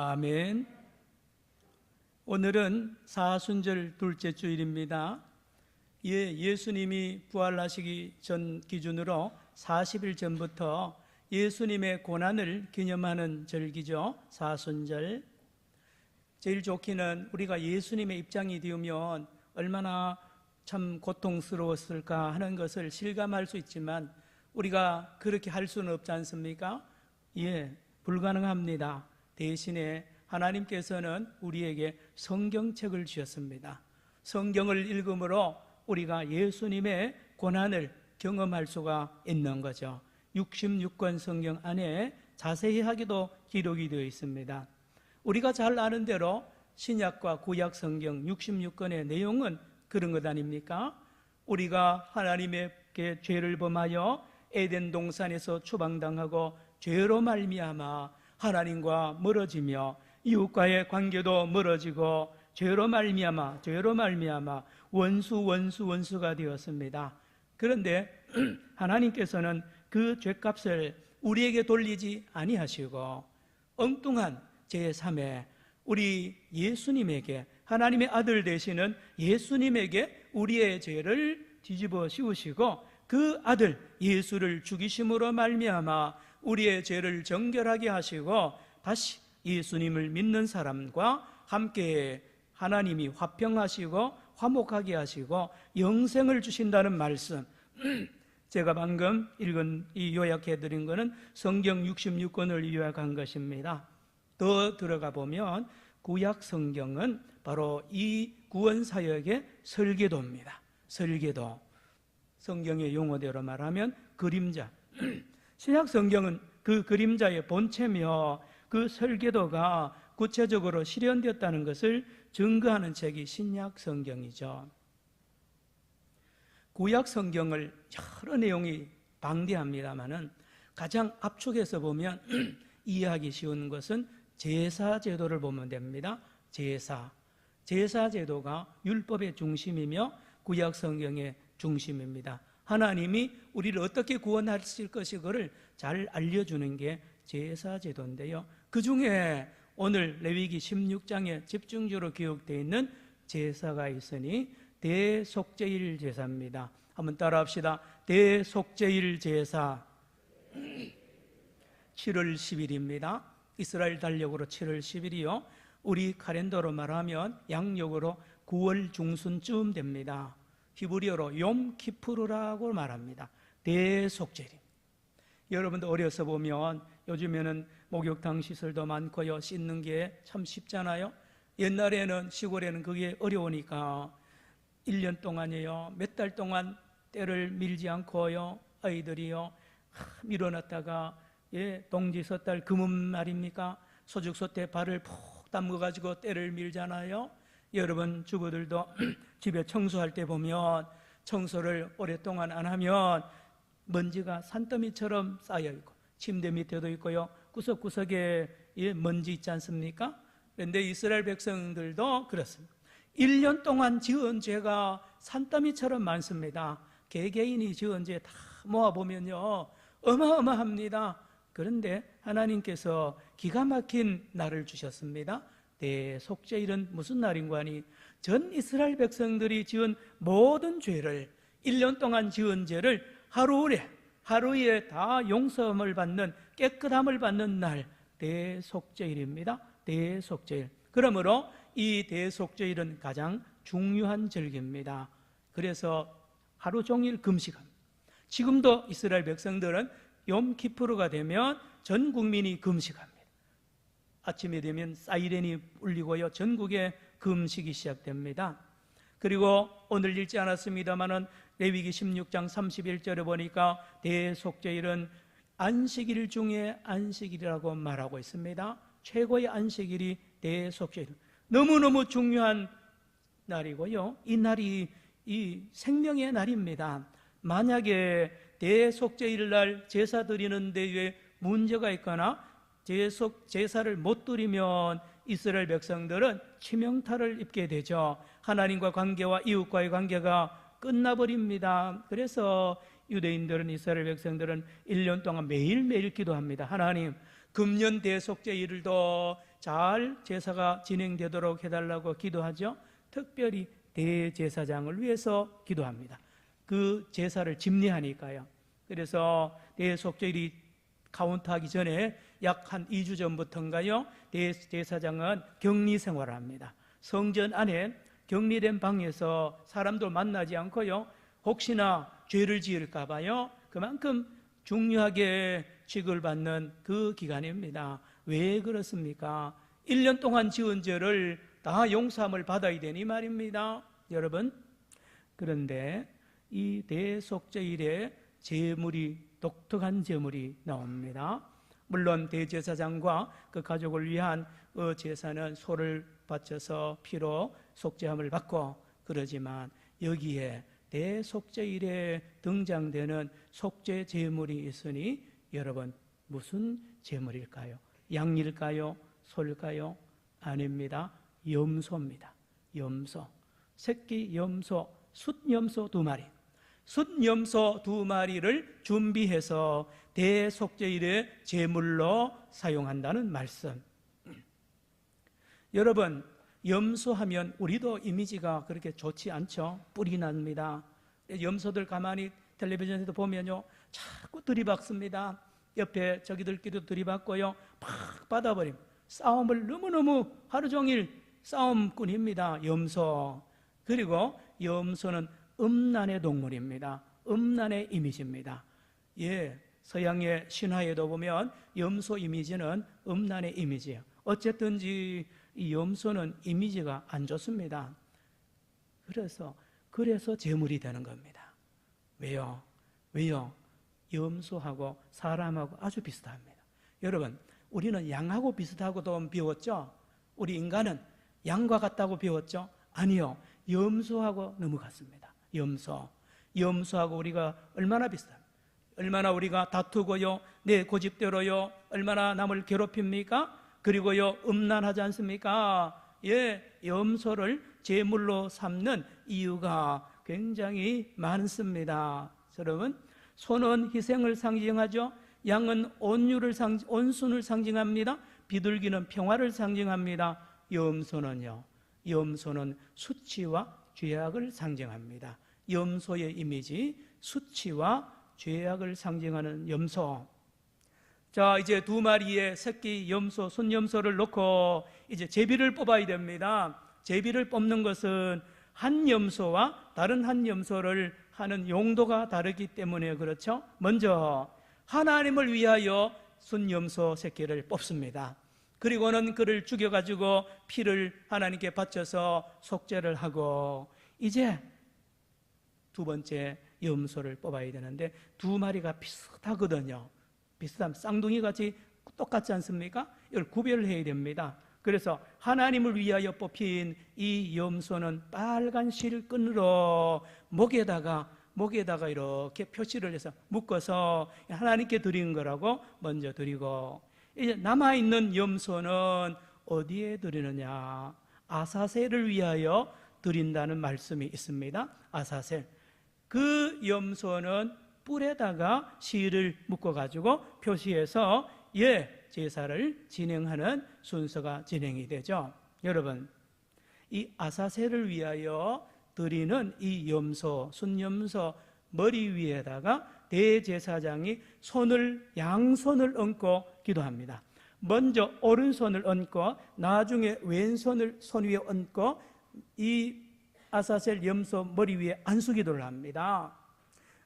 아멘. 오늘은 사순절 둘째 주일입니다. 예, 예수님이 부활하시기 전 기준으로 40일 전부터 예수님의 고난을 기념하는 절기죠. 사순절. 제일 좋기는 우리가 예수님의 입장이 되면 얼마나 참 고통스러웠을까 하는 것을 실감할 수 있지만 우리가 그렇게 할 수는 없지 않습니까? 예, 불가능합니다. 대신에 하나님께서는 우리에게 성경책을 주셨습니다. 성경을 읽음으로 우리가 예수님의 고난을 경험할 수가 있는 거죠. 66권 성경 안에 자세히 하기도 기록이 되어 있습니다. 우리가 잘 아는 대로 신약과 구약 성경 66권의 내용은 그런 것 아닙니까? 우리가 하나님께 죄를 범하여 에덴 동산에서 추방당하고 죄로 말미암아 하나님과 멀어지며 이웃과의 관계도 멀어지고 죄로 말미암아 죄로 말미암아 원수 원수 원수가 되었습니다. 그런데 하나님께서는 그 죄값을 우리에게 돌리지 아니하시고 엉뚱한 제3의 우리 예수님에게 하나님의 아들 되시는 예수님에게 우리의 죄를 뒤집어 씌우시고 그 아들 예수를 죽이심으로 말미암아 우리의 죄를 정결하게 하시고 다시 예수님을 믿는 사람과 함께 하나님이 화평하시고 화목하게 하시고 영생을 주신다는 말씀 제가 방금 읽은 이 요약해 드린 것은 성경 66권을 요약한 것입니다. 더 들어가 보면 구약 성경은 바로 이 구원 사역의 설계도입니다. 설계도. 성경의 용어대로 말하면 그림자. 신약 성경은 그 그림자의 본체며 그 설계도가 구체적으로 실현되었다는 것을 증거하는 책이 신약 성경이죠. 구약 성경을 여러 내용이 방대합니다만은 가장 압축해서 보면 이해하기 쉬운 것은 제사 제도를 보면 됩니다. 제사. 제사 제도가 율법의 중심이며 구약 성경의 중심입니다. 하나님이 우리를 어떻게 구원하실 것이거를 잘 알려주는 게 제사 제도인데요. 그 중에 오늘 레위기 16장에 집중적으로 기록되어 있는 제사가 있으니 대속제일 제사입니다. 한번 따라합시다. 대속제일 제사 7월 10일입니다. 이스라엘 달력으로 7월 10일이요. 우리 카렌더로 말하면 양력으로 9월 중순쯤 됩니다. 히브리어로 욤 키푸르라고 말합니다. 대속제일. 여러분도 어려서 보면 요즘에는 목욕탕 시설도 많고요. 씻는 게 참 쉽잖아요. 옛날에는 시골에는 그게 어려우니까 1년 동안이요. 몇 달 동안 때를 밀지 않고요. 아이들이요. 하, 밀어놨다가 예, 동지 섣달 금음 말입니까? 소죽소 때 발을 푹 담궈 가지고 때를 밀잖아요. 여러분 주부들도 집에 청소할 때 보면 청소를 오랫동안 안 하면 먼지가 산더미처럼 쌓여 있고 침대 밑에도 있고요. 구석구석에 예, 먼지 있지 않습니까? 그런데 이스라엘 백성들도 그렇습니다. 1년 동안 지은 죄가 산더미처럼 많습니다. 개개인이 지은 죄 다 모아보면요. 어마어마합니다. 그런데 하나님께서 기가 막힌 날을 주셨습니다. 대속죄일은 무슨 날인가 하니 전 이스라엘 백성들이 지은 모든 죄를 1년 동안 지은 죄를 하루에 하루에 다 용서함을 받는 깨끗함을 받는 날 대속죄일입니다. 대속죄일. 그러므로 이 대속죄일은 가장 중요한 절기입니다. 그래서 하루 종일 금식합니다. 지금도 이스라엘 백성들은 욤키프르가 되면 전 국민이 금식합니다. 아침이 되면 사이렌이 울리고요. 전국에 금식이 시작됩니다. 그리고 오늘 읽지 않았습니다만은 레위기 16장 31절에 보니까 대속죄일은 안식일 중에 안식일이라고 말하고 있습니다. 최고의 안식일이 대속죄일. 너무너무 중요한 날이고요. 이 날이 이 생명의 날입니다. 만약에 대속죄일 날 제사 드리는 데에 문제가 있거나 제속 제사를 못 드리면 이스라엘 백성들은 치명타를 입게 되죠. 하나님과 관계와 이웃과의 관계가 끝나버립니다. 그래서 유대인들은 이스라엘 백성들은 1년 동안 매일매일 기도합니다. 하나님, 금년 대속죄일도 잘 제사가 진행되도록 해달라고 기도하죠. 특별히 대제사장을 위해서 기도합니다. 그 제사를 집례하니까요. 그래서 대속죄일이 카운트하기 전에 약 한 2주 전부터인가요? 대제사장은 격리 생활을 합니다. 성전 안에 격리된 방에서 사람들 만나지 않고요. 혹시나 죄를 지을까 봐요. 그만큼 중요하게 취급을 받는 그 기간입니다. 왜 그렇습니까? 1년 동안 지은 죄를 다 용서함을 받아야 되니 말입니다. 여러분. 그런데 이 대속죄일에 제물이 독특한 제물이 나옵니다. 물론 대제사장과 그 가족을 위한 그 제사는 소를 바쳐서 피로 속죄함을 받고 그러지만 여기에 대속죄일에 등장되는 속죄 제물이 있으니 여러분 무슨 제물일까요? 양일까요? 소일까요? 아닙니다. 염소입니다. 염소. 새끼 염소, 숫 염소 두 마리. 숫염소 두 마리를 준비해서 대속죄일의 제물로 사용한다는 말씀. 여러분, 염소하면 우리도 이미지가 그렇게 좋지 않죠? 뿔이 납니다. 염소들 가만히 텔레비전에도 보면요. 자꾸 들이박습니다. 옆에 저기들끼리도 들이박고요. 팍 받아버림. 싸움을 너무너무 하루 종일 싸움꾼입니다. 염소. 그리고 염소는 음란의 동물입니다. 음란의 이미지입니다. 예, 서양의 신화에도 보면 염소 이미지는 음란의 이미지예요. 어쨌든지 이 염소는 이미지가 안 좋습니다. 그래서 그래서 제물이 되는 겁니다. 왜요? 왜요? 염소하고 사람하고 아주 비슷합니다. 여러분, 우리는 양하고 비슷하고도 배웠죠? 우리 인간은 양과 같다고 배웠죠? 아니요. 염소하고 너무 같습니다. 염소. 염소하고 우리가 얼마나 비슷합니까? 얼마나 우리가 다투고요, 내 고집대로요, 얼마나 남을 괴롭힙니까? 그리고요, 음란하지 않습니까? 예, 염소를 제물로 삼는 이유가 굉장히 많습니다. 여러분, 소는 희생을 상징하죠. 양은 온유를 상, 온순을 상징합니다. 비둘기는 평화를 상징합니다. 염소는요, 염소는 수치와 죄악을 상징합니다. 염소의 이미지, 수치와 죄악을 상징하는 염소. 자, 이제 두 마리의 새끼 염소, 순염소를 놓고 이제 제비를 뽑아야 됩니다. 제비를 뽑는 것은 한 염소와 다른 한 염소를 하는 용도가 다르기 때문에 그렇죠. 먼저 하나님을 위하여 순염소 새끼를 뽑습니다. 그리고는 그를 죽여가지고 피를 하나님께 바쳐서 속죄를 하고 이제 두 번째 염소를 뽑아야 되는데 두 마리가 비슷하거든요. 비슷한 쌍둥이 같이 똑같지 않습니까? 이걸 구별을 해야 됩니다. 그래서 하나님을 위하여 뽑힌 이 염소는 빨간 실끈으로 목에다가 목에다가 이렇게 표시를 해서 묶어서 하나님께 드리는 거라고 먼저 드리고 이제 남아 있는 염소는 어디에 드리느냐? 아사셀을 위하여 드린다는 말씀이 있습니다. 아사셀. 그 염소는 뿔에다가 실을 묶어 가지고 표시해서 예 제사를 진행하는 순서가 진행이 되죠. 여러분 이 아사셀을 위하여 드리는 이 염소 순염소 머리 위에다가 대제사장이 손을 양손을 얹고 기도합니다. 먼저 오른손을 얹고 나중에 왼손을 손 위에 얹고 이 아사셀 염소 머리 위에 안수 기도를 합니다.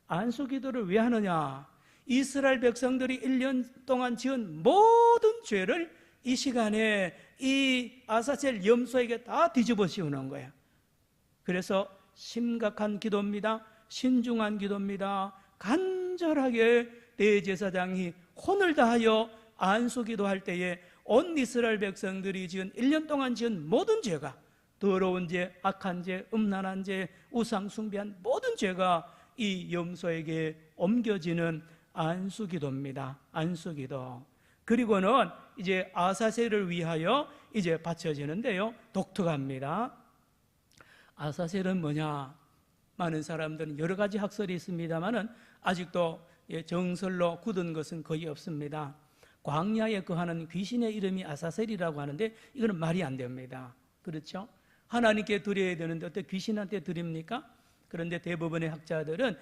안수 기도를 왜 하느냐? 이스라엘 백성들이 1년 동안 지은 모든 죄를 이 시간에 이 아사셀 염소에게 다 뒤집어 씌우는 거예요. 그래서 심각한 기도입니다. 신중한 기도입니다. 간절하게 대제사장이 혼을 다하여 안수 기도 할 때에 온 이스라엘 백성들이 지은 1년 동안 지은 모든 죄가 더러운 죄, 악한 죄, 음란한 죄, 우상 숭배한 모든 죄가 이 염소에게 옮겨지는 안수 기도입니다. 안수 기도. 그리고는 이제 아사셀을 위하여 이제 바쳐지는데요. 독특합니다. 아사셀은 뭐냐? 많은 사람들은 여러 가지 학설이 있습니다만은 아직도 예, 정설로 굳은 것은 거의 없습니다. 광야에 거하는 귀신의 이름이 아사셀이라고 하는데 이거는 말이 안 됩니다. 그렇죠? 하나님께 드려야 되는데 어떻게 귀신한테 드립니까? 그런데 대부분의 학자들은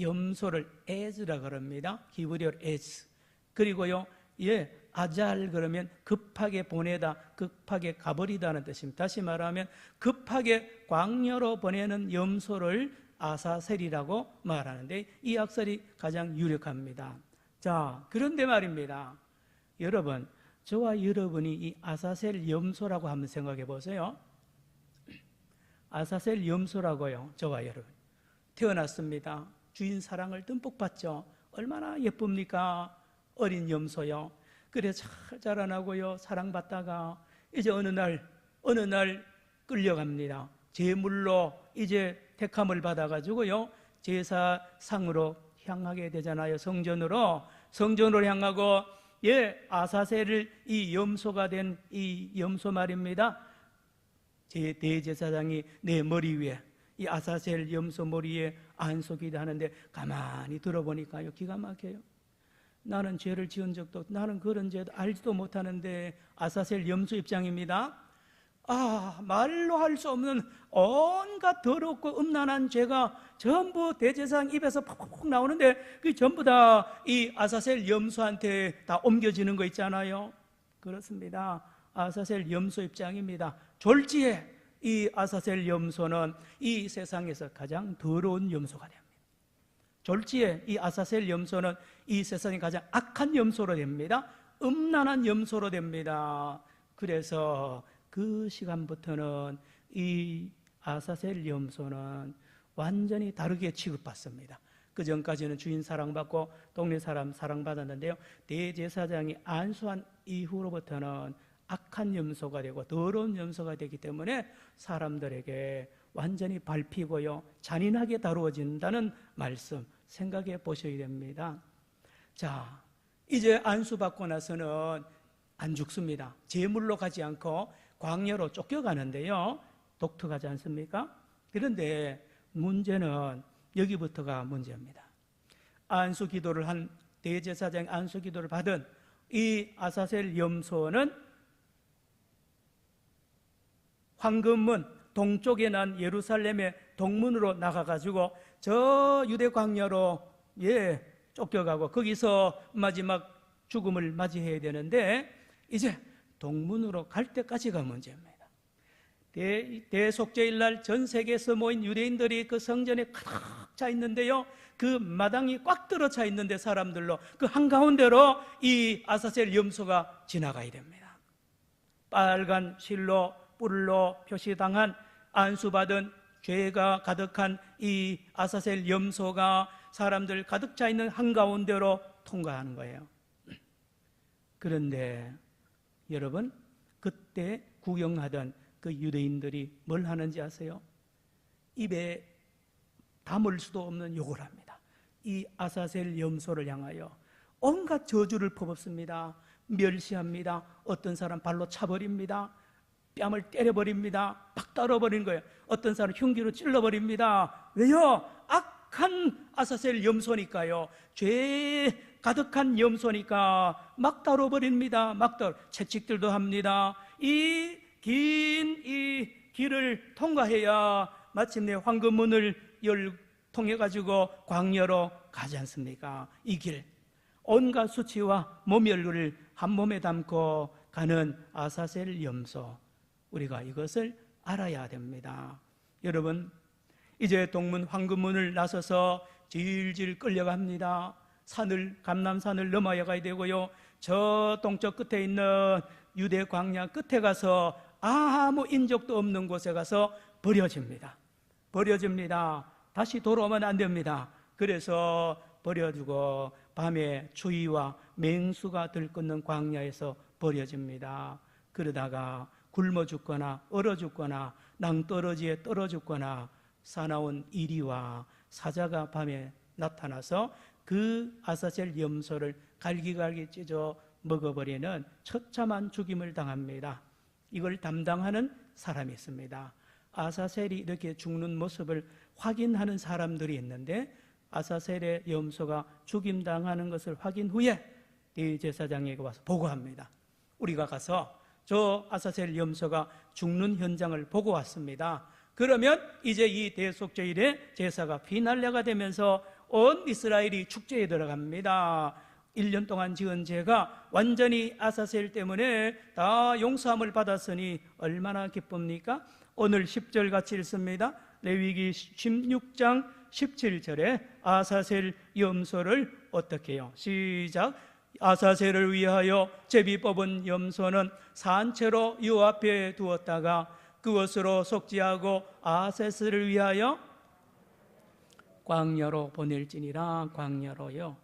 염소를 에즈라 그럽니다. 히브리어 에즈. 그리고요, 예, 아잘 그러면 급하게 보내다, 급하게 가버리다는 뜻입니다. 다시 말하면 급하게 광야로 보내는 염소를 아사셀이라고 말하는데 이 학설이 가장 유력합니다. 자, 그런데 말입니다. 여러분, 저와 여러분이 이 아사셀 염소라고 한번 생각해 보세요. 아사셀 염소라고요. 저와 여러분. 태어났습니다. 주인 사랑을 듬뿍 받죠. 얼마나 예쁩니까? 어린 염소요. 그래 잘 자라나고요. 사랑받다가 이제 어느 날 어느 날 끌려갑니다. 제물로 이제 택함을 받아 가지고요. 제사상으로 향하게 되잖아요. 성전으로 성전으로 향하고 예 아사셀을 이 염소가 된 이 염소 말입니다. 제 대제사장이 내 머리 위에 이 아사셀 염소 머리에 안속이다 하는데 가만히 들어보니까요 기가 막혀요. 나는 죄를 지은 적도 나는 그런 죄도 알지도 못하는데 아사셀 염소 입장입니다. 아 말로 할 수 없는 온갖 더럽고 음란한 죄가 전부 대제사장 입에서 팍팍 나오는데 그 전부 다 이 아사셀 염소한테 다 옮겨지는 거 있잖아요. 그렇습니다. 아사셀 염소 입장입니다. 졸지에 이 아사셀 염소는 이 세상에서 가장 더러운 염소가 됩니다. 졸지에 이 아사셀 염소는 이 세상에 가장 악한 염소로 됩니다. 음란한 염소로 됩니다. 그래서 그 시간부터는 이 아사셀 염소는 완전히 다르게 취급받습니다. 그 전까지는 주인 사랑받고 동네 사람 사랑받았는데요. 대제사장이 안수한 이후로부터는 악한 염소가 되고 더러운 염소가 되기 때문에 사람들에게 완전히 밟히고요. 잔인하게 다루어진다는 말씀 생각해 보셔야 됩니다. 자, 이제 안수받고 나서는 안 죽습니다. 제물로 가지 않고 광야로 쫓겨가는데요. 독특하지 않습니까? 그런데 문제는 여기부터가 문제입니다. 안수 기도를 한 대제사장 안수 기도를 받은 이 아사셀 염소는 황금문 동쪽에 난 예루살렘의 동문으로 나가가지고 저 유대 광야로 예 쫓겨가고 거기서 마지막 죽음을 맞이해야 되는데 이제 동문으로 갈 때까지가 문제입니다. 대, 대속죄일 날 전 세계에서 모인 유대인들이 그 성전에 가득 차 있는데요. 그 마당이 꽉 들어 차 있는데 사람들로 그 한가운데로 이 아사셀 염소가 지나가야 됩니다. 빨간 실로 뿔로 표시당한 안수받은 죄가 가득한 이 아사셀 염소가 사람들 가득 차 있는 한가운데로 통과하는 거예요. 그런데 여러분 그때 구경하던 그 유대인들이 뭘 하는지 아세요? 입에 담을 수도 없는 욕을 합니다. 이 아사셀 염소를 향하여 온갖 저주를 퍼붓습니다. 멸시합니다. 어떤 사람 발로 차버립니다. 뺨을 때려버립니다. 팍 따러버린 거예요. 어떤 사람 흉기로 찔러버립니다. 왜요? 악한 아사셀 염소니까요. 죄 가득한 염소니까 막 다뤄버립니다. 막 다뤄. 채찍들도 합니다. 이긴이 길을 통과해야 마침내 황금문을 열 통해 가지고 광야로 가지 않습니까? 이 길. 온갖 수치와 모멸을 한 몸에 담고 가는 아사셀 염소. 우리가 이것을 알아야 됩니다. 여러분, 이제 동문 황금문을 나서서 질질 끌려갑니다. 산을 감남산을 넘어야 가야 되고요. 저 동쪽 끝에 있는 유대 광야 끝에 가서 아무 인적도 없는 곳에 가서 버려집니다. 버려집니다. 다시 돌아오면 안 됩니다. 그래서 버려주고 밤에 추위와 맹수가 들끓는 광야에서 버려집니다. 그러다가 굶어 죽거나 얼어 죽거나 낭떠러지에 떨어 죽거나 사나운 이리와 사자가 밤에 나타나서 그 아사셀 염소를 갈기갈기 찢어 먹어버리는 처참한 죽임을 당합니다. 이걸 담당하는 사람이 있습니다. 아사셀이 이렇게 죽는 모습을 확인하는 사람들이 있는데 아사셀의 염소가 죽임당하는 것을 확인 후에 대제사장에게 와서 보고합니다. 우리가 가서 저 아사셀 염소가 죽는 현장을 보고 왔습니다. 그러면 이제 이 대속제일의 제사가 피날레가 되면서 온 이스라엘이 축제에 들어갑니다. 1년 동안 지은 죄가 완전히 아사셀 때문에 다 용서함을 받았으니 얼마나 기쁩니까? 오늘 10절 같이 읽습니다. 레위기 16장 17절에 아사셀 염소를 어떻게 해요? 시작. 아사셀을 위하여 제비 뽑은 염소는 산채로 유 앞에 두었다가 그것으로 속지하고 아세스를 위하여 광야로 보낼지니라 광야로요.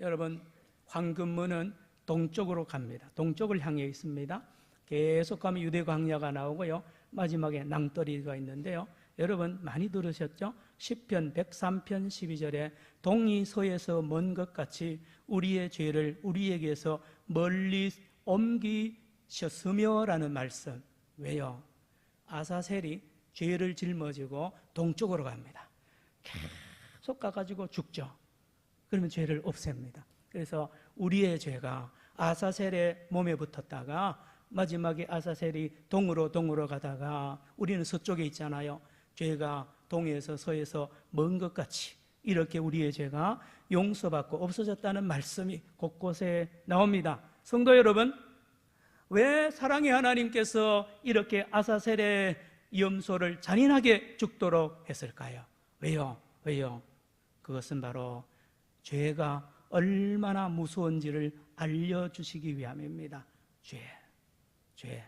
여러분 황금문은 동쪽으로 갑니다. 동쪽을 향해 있습니다. 계속 가면 유대 광야가 나오고요. 마지막에 낭떠리가 있는데요. 여러분 많이 들으셨죠? 시편 103편 12절에 동이 서에서 먼 것 같이 우리의 죄를 우리에게서 멀리 옮기셨으며라는 말씀. 왜요? 아사셀이 죄를 짊어지고 동쪽으로 갑니다. 계속 가가지고 죽죠. 그러면 죄를 없앱니다. 그래서 우리의 죄가 아사셀의 몸에 붙었다가 마지막에 아사셀이 동으로 동으로 가다가 우리는 서쪽에 있잖아요. 죄가 동에서 서에서 먼 것 같이 이렇게 우리의 죄가 용서받고 없어졌다는 말씀이 곳곳에 나옵니다. 성도 여러분, 왜 사랑의 하나님께서 이렇게 아사셀의 염소를 잔인하게 죽도록 했을까요? 왜요? 왜요? 그것은 바로 죄가 얼마나 무서운지를 알려주시기 위함입니다. 죄, 죄.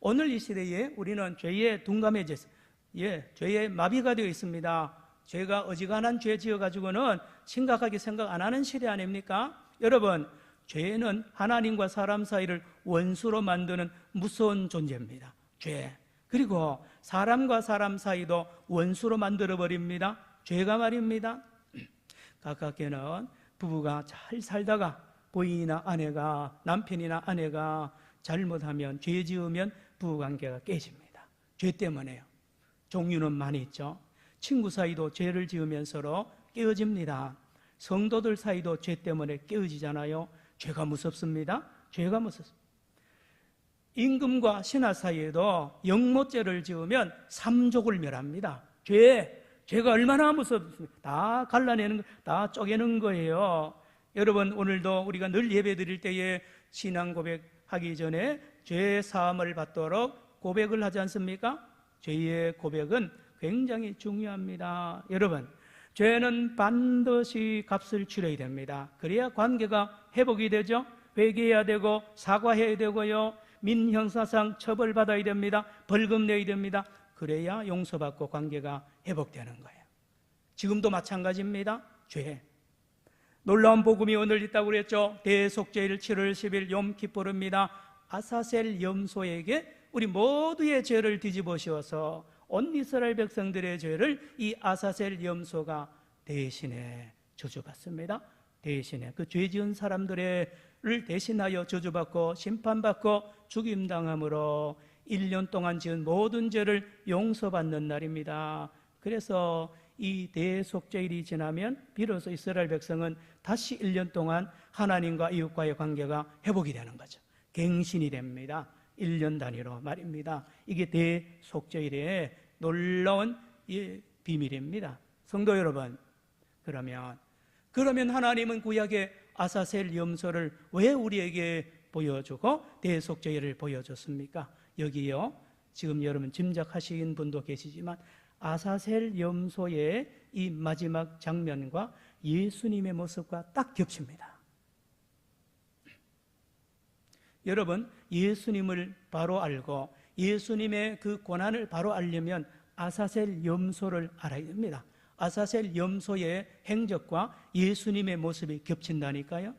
오늘 이 시대에 우리는 죄에 둔감해졌어요. 예, 죄에 마비가 되어 있습니다. 죄가 어지간한 죄 지어가지고는 심각하게 생각 안 하는 시대 아닙니까? 여러분, 죄는 하나님과 사람 사이를 원수로 만드는 무서운 존재입니다. 죄. 그리고 사람과 사람 사이도 원수로 만들어 버립니다. 죄가 말입니다. 가깝게는 부부가 잘 살다가 부인이나 아내가 남편이나 아내가 잘못하면 죄 지으면 부부 관계가 깨집니다. 죄 때문에요. 종류는 많이 있죠. 친구 사이도 죄를 지으면 서로 깨어집니다. 성도들 사이도 죄 때문에 깨어지잖아요. 죄가 무섭습니다. 죄가 무섭습니다. 임금과 신하 사이에도 영모죄를 지으면 삼족을 멸합니다. 죄, 죄가 얼마나 무섭습니까? 다 갈라내는, 다 쪼개는 거예요. 여러분, 오늘도 우리가 늘 예배 드릴 때에 신앙 고백하기 전에 죄 사함을 받도록 고백을 하지 않습니까? 죄의 고백은 굉장히 중요합니다. 여러분, 죄는 반드시 값을 치러야 됩니다. 그래야 관계가 회복이 되죠. 회개해야 되고 사과해야 되고요. 민형사상 처벌받아야 됩니다. 벌금 내야 됩니다. 그래야 용서받고 관계가 회복되는 거예요. 지금도 마찬가지입니다. 죄. 놀라운 복음이 오늘 있다고 그랬죠. 대속죄일 7월 10일 염키푸르입니다. 아사셀 염소에게 우리 모두의 죄를 뒤집어 씌워서 온 이스라엘 백성들의 죄를 이 아사셀 염소가 대신에 저주받습니다. 대신에 그 죄 지은 사람들 을 대신하여 저주받고 심판받고 죽임당함으로 1년 동안 지은 모든 죄를 용서받는 날입니다. 그래서 이 대속죄일이 지나면 비로소 이스라엘 백성은 다시 1년 동안 하나님과 이웃과의 관계가 회복이 되는 거죠. 갱신이 됩니다. 1년 단위로 말입니다. 이게 대속죄일의 놀라운 비밀입니다. 성도 여러분, 그러면 그러면 하나님은 구약의 아사셀 염소를 왜 우리에게 보여주고 대속죄를 보여줬습니까? 여기요. 지금 여러분 짐작하신 분도 계시지만 아사셀 염소의 이 마지막 장면과 예수님의 모습과 딱 겹칩니다. 여러분, 예수님을 바로 알고 예수님의 그 고난을 바로 알려면 아사셀 염소를 알아야 됩니다. 아사셀 염소의 행적과 예수님의 모습이 겹친다니까요.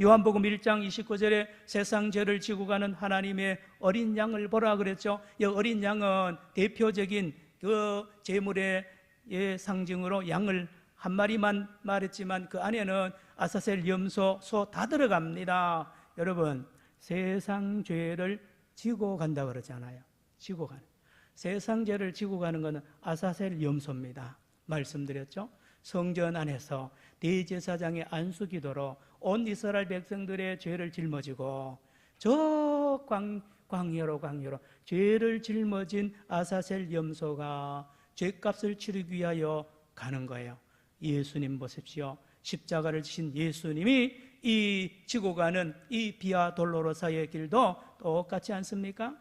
요한복음 1장 29절에 세상 죄를 지고 가는 하나님의 어린 양을 보라 그랬죠. 이 어린 양은 대표적인 그 제물의 상징으로 양을 한 마리만 말했지만 그 안에는 아사셀 염소 소 다 들어갑니다. 여러분 세상 죄를 지고 간다 그러잖아요. 지고 가는. 세상 죄를 지고 가는 것은 아사셀 염소입니다. 말씀드렸죠? 성전 안에서 대제사장의 안수 기도로 온 이스라엘 백성들의 죄를 짊어지고 저 광, 광야로 광야로 죄를 짊어진 아사셀 염소가 죄값을 치르기 위하여 가는 거예요. 예수님 보십시오. 십자가를 지신 예수님이 이 지고 가는 이 비아 돌로로사의 길도 똑같지 않습니까?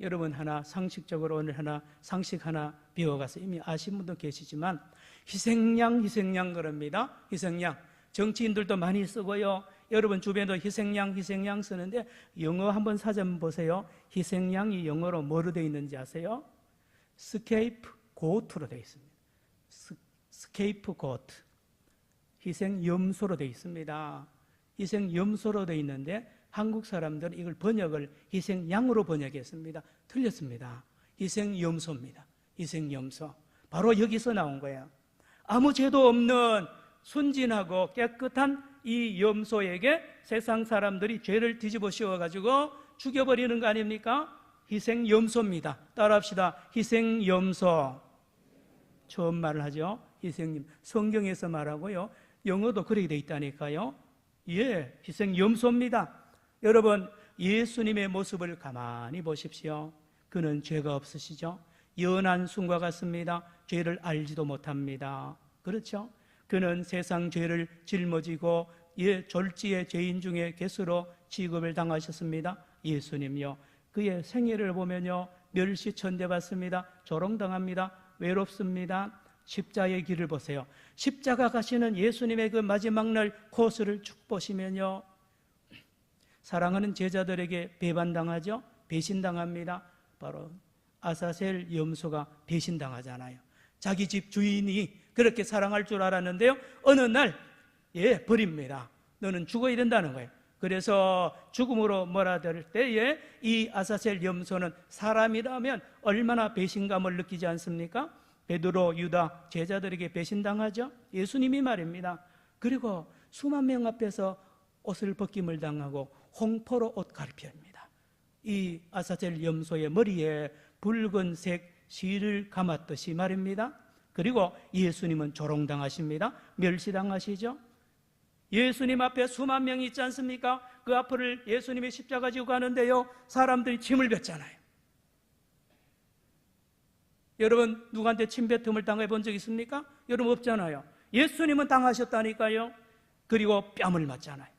여러분 하나 상식적으로 오늘 하나 상식 하나 배워가서 이미 아신 분도 계시지만 희생양 희생양 그럽니다. 희생양 정치인들도 많이 쓰고요. 여러분 주변도 희생양 희생양 쓰는데 영어 한번 사전 보세요. 희생양이 영어로 뭐로 되어 있는지 아세요? 스케이프 고트로 되어 있습니다. 스, 스케이프 고트 희생 염소로 되어 있습니다. 희생 염소로 되어 있는데 한국 사람들은 이걸 번역을 희생 양으로 번역했습니다. 틀렸습니다. 희생 염소입니다. 희생 염소. 바로 여기서 나온 거예요. 아무 죄도 없는 순진하고 깨끗한 이 염소에게 세상 사람들이 죄를 뒤집어 씌워 가지고 죽여버리는 거 아닙니까? 희생 염소입니다. 따라합시다. 희생 염소. 처음 말을 하죠. 희생님. 성경에서 말하고요. 영어도 그렇게 돼 있다니까요. 예, 희생 염소입니다. 여러분, 예수님의 모습을 가만히 보십시오. 그는 죄가 없으시죠? 연한 순과 같습니다. 죄를 알지도 못합니다. 그렇죠? 그는 세상 죄를 짊어지고 예, 졸지의 죄인 중에 개수로 취급을 당하셨습니다. 예수님요. 그의 생애를 보면요. 멸시천대 받습니다. 조롱당합니다. 외롭습니다. 십자의 길을 보세요. 십자가 가시는 예수님의 그 마지막 날 코스를 쭉 보시면요. 사랑하는 제자들에게 배반당하죠. 배신당합니다. 바로 아사셀 염소가 배신당하잖아요. 자기 집 주인이 그렇게 사랑할 줄 알았는데요. 어느 날, 예, 버립니다. 너는 죽어야 된다는 거예요. 그래서 죽음으로 몰아들 때에 이 아사셀 염소는 사람이라면 얼마나 배신감을 느끼지 않습니까? 베드로, 유다, 제자들에게 배신당하죠? 예수님이 말입니다. 그리고 수만 명 앞에서 옷을 벗김을 당하고 홍포로 옷 갈피합니다. 이 아사젤 염소의 머리에 붉은색 실을 감았듯이 말입니다. 그리고 예수님은 조롱당하십니다. 멸시당하시죠. 예수님 앞에 수만 명이 있지 않습니까? 그 앞을 예수님이 십자가 지고 가는데요. 사람들이 침을 뱉잖아요. 여러분 누구한테 침뱉음을 당해 본 적 있습니까? 여러분 없잖아요. 예수님은 당하셨다니까요. 그리고 뺨을 맞잖아요.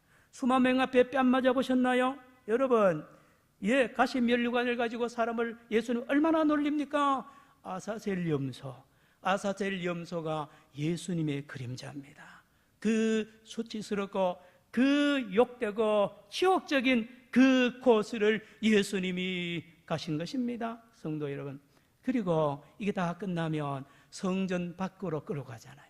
명 앞에 뺨 맞아 보셨나요? 여러분, 예, 가시 면류관을 가지고 사람을 예수님 얼마나 놀립니까? 아사셀 염소. 아사셀 염소가 예수님의 그림자입니다. 그 수치스럽고 그 욕되고 치욕적인 그 코스를 예수님이 가신 것입니다. 성도 여러분. 그리고 이게 다 끝나면 성전 밖으로 끌어가잖아요.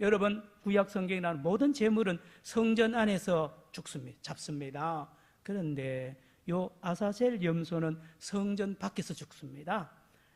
여러분, 구약 성경에 나오는 모든 재물은 성전 안에서 죽습니다. 잡습니다. 그런데 요 아사셀 염소는 성전 밖에서 죽습니다.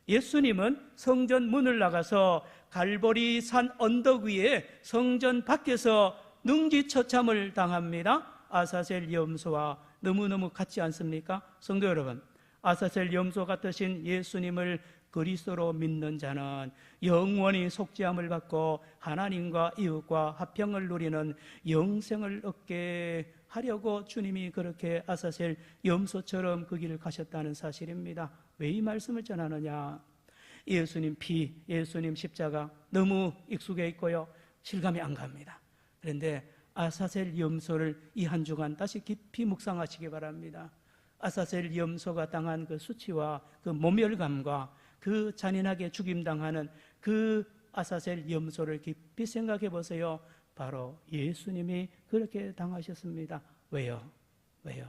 예수님은 성전 문을 나가서 갈보리 산 언덕 위에 성전 밖에서 능지처참을 당합니다. 아사셀 염소와 너무너무 같지 않습니까? 성도 여러분, 아사셀 염소 같으신 예수님을 그리스도로 믿는 자는 영원히 속죄함을 받고 하나님과 이웃과 화평을 누리는 영생을 얻게 하려고 주님이 그렇게 아사셀 염소처럼 그 길을 가셨다는 사실입니다. 왜 이 말씀을 전하느냐? 예수님 피, 예수님 십자가 너무 익숙해 있고요. 실감이 안 갑니다. 그런데 아사셀 염소를 이 한 주간 다시 깊이 묵상하시기 바랍니다. 아사셀 염소가 당한 그 수치와 그 모멸감과 그 잔인하게 죽임당하는 그 아사셀 염소를 깊이 생각해 보세요. 바로 예수님이 그렇게 당하셨습니다. 왜요? 왜요?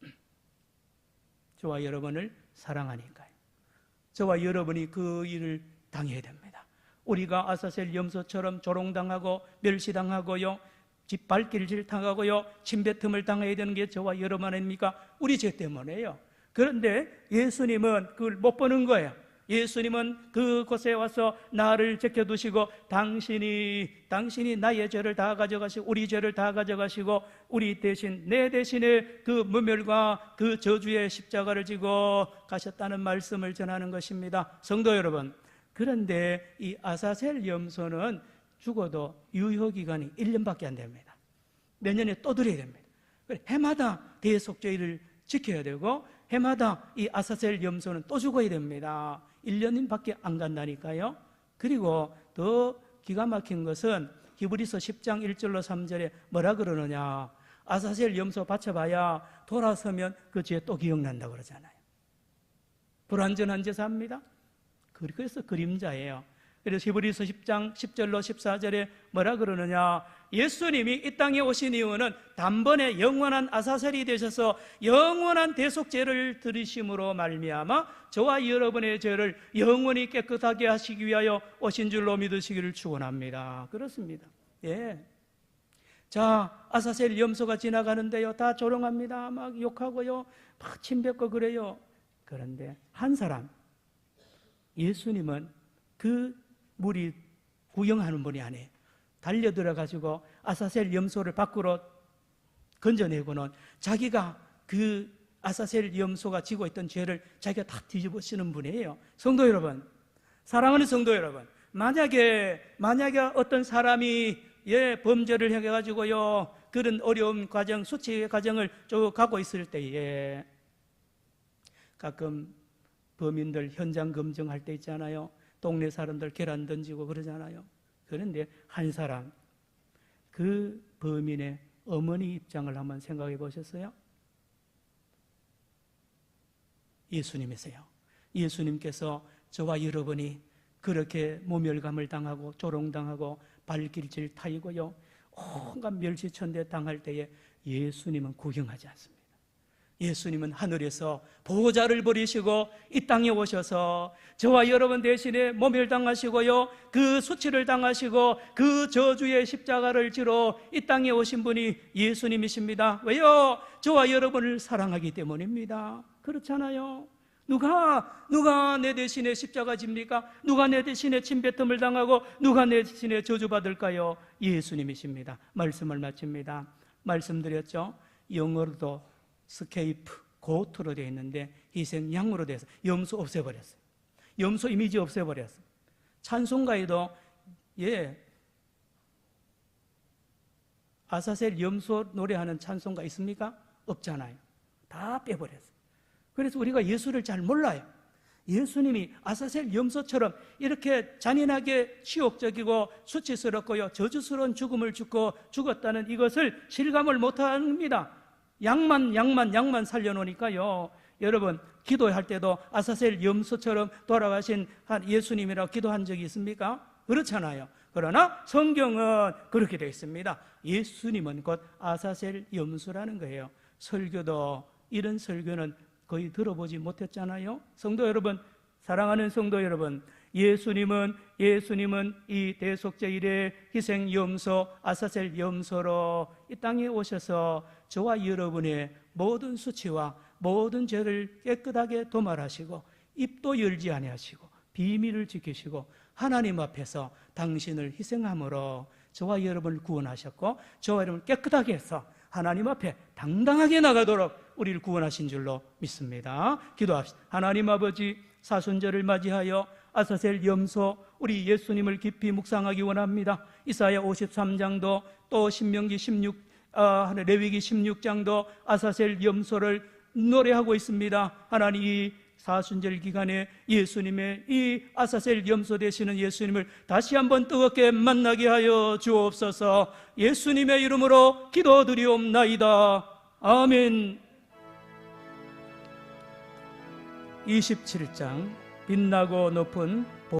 저와 여러분을 사랑하니까요. 저와 여러분이 그 일을 당해야 됩니다. 우리가 아사셀 염소처럼 조롱당하고 멸시당하고요. 짓밟기를 당하고요. 침뱉음을 당해야 되는 게 저와 여러분 아닙니까? 우리 죄 때문에요. 그런데 예수님은 그걸 못 보는 거예요. 예수님은 그곳에 와서 나를 지켜두시고 당신이 당신이 나의 죄를 다 가져가시고 우리 죄를 다 가져가시고 우리 대신 내 대신에 그 무멸과 그 저주의 십자가를 지고 가셨다는 말씀을 전하는 것입니다. 성도 여러분, 그런데 이 아사셀 염소는 죽어도 유효 기간이 1년밖에 안 됩니다. 내년에 또 드려야 됩니다. 해마다 대속죄를 지켜야 되고 해마다 이 아사셀 염소는 또 죽어야 됩니다. 1년밖에 안 간다니까요. 그리고 더 기가 막힌 것은 히브리서 10장 1절로 3절에 뭐라 그러느냐? 아사셀 염소 바쳐봐야 돌아서면 그 죄 또 기억난다 그러잖아요. 불완전한 제사입니다. 그래서 그림자예요. 그래서 히브리서 10장 10절로 14절에 뭐라 그러느냐? 예수님이 이 땅에 오신 이유는 단번에 영원한 아사셀이 되셔서 영원한 대속죄를 들으심으로 말미암아 저와 여러분의 죄를 영원히 깨끗하게 하시기 위하여 오신 줄로 믿으시기를 축원합니다. 그렇습니다. 예. 자, 아사셀 염소가 지나가는데요. 다 조롱합니다. 막 욕하고요. 막 침뱉고 그래요. 그런데 한 사람 예수님은 그 물이 구경하는 분이 아니에요. 달려들어 가지고 아사셀 염소를 밖으로 건져내고는 자기가 그 아사셀 염소가 지고 있던 죄를 자기가 다 뒤집어쓰는 분이에요. 성도 여러분, 사랑하는 성도 여러분, 만약에 만약에 어떤 사람이 예 범죄를 해 가지고요 그런 어려운 과정, 수치 과정을 쭉 가고 있을 때에 가끔 범인들 현장 검증할 때 있잖아요. 동네 사람들 계란 던지고 그러잖아요. 그런데 한 사람 그 범인의 어머니 입장을 한번 생각해 보셨어요? 예수님이세요. 예수님께서 저와 여러분이 그렇게 모멸감을 당하고 조롱당하고 발길질 타이고요. 온갖 멸시천대 당할 때에 예수님은 구경하지 않습니다. 예수님은 하늘에서 보호자를 버리시고 이 땅에 오셔서 저와 여러분 대신에 모멸당하시고요. 그 수치를 당하시고 그 저주의 십자가를 지러 이 땅에 오신 분이 예수님이십니다. 왜요? 저와 여러분을 사랑하기 때문입니다. 그렇잖아요. 누가 누가 내 대신에 십자가 집니까? 누가 내 대신에 침뱉음을 당하고 누가 내 대신에 저주받을까요? 예수님이십니다. 말씀을 마칩니다. 말씀드렸죠. 영어로도 스케이프 고트로 되어 있는데 희생 양으로 돼서 염소 없애버렸어요. 염소 이미지 없애버렸어요. 찬송가에도 예 아사셀 염소 노래하는 찬송가 있습니까? 없잖아요. 다 빼버렸어요. 그래서 우리가 예수를 잘 몰라요. 예수님이 아사셀 염소처럼 이렇게 잔인하게 치욕적이고 수치스럽고요 저주스러운 죽음을 죽고 죽었다는 이것을 실감을 못합니다. 양만 양만 양만 살려놓으니까요. 여러분 기도할 때도 아사셀 염소처럼 돌아가신 한 예수님이라고 기도한 적이 있습니까? 그렇잖아요. 그러나 성경은 그렇게 되어 있습니다. 예수님은 곧 아사셀 염소라는 거예요. 설교도 이런 설교는 거의 들어보지 못했잖아요. 성도 여러분, 사랑하는 성도 여러분, 예수님은 예수님은 이 대속죄 일의 희생 염소 아사셀 염소로 이 땅에 오셔서 저와 여러분의 모든 수치와 모든 죄를 깨끗하게 도말하시고 입도 열지 아니하시고 비밀을 지키시고 하나님 앞에서 당신을 희생함으로 저와 여러분을 구원하셨고 저와 여러분을 깨끗하게 해서 하나님 앞에 당당하게 나가도록 우리를 구원하신 줄로 믿습니다. 기도합시다. 하나님 아버지 사순절을 맞이하여 아사셀 염소 우리 예수님을 깊이 묵상하기 원합니다. 이사야 53장도 또 신명기 16 아, 레위기 16장도 아사셀 염소를 노래하고 있습니다. 하나님 이 사순절 기간에 예수님의 이 아사셀 염소 되시는 예수님을 다시 한번 뜨겁게 만나게 하여 주옵소서 예수님의 이름으로 기도드리옵나이다. 아멘. 27장 빛나고 높은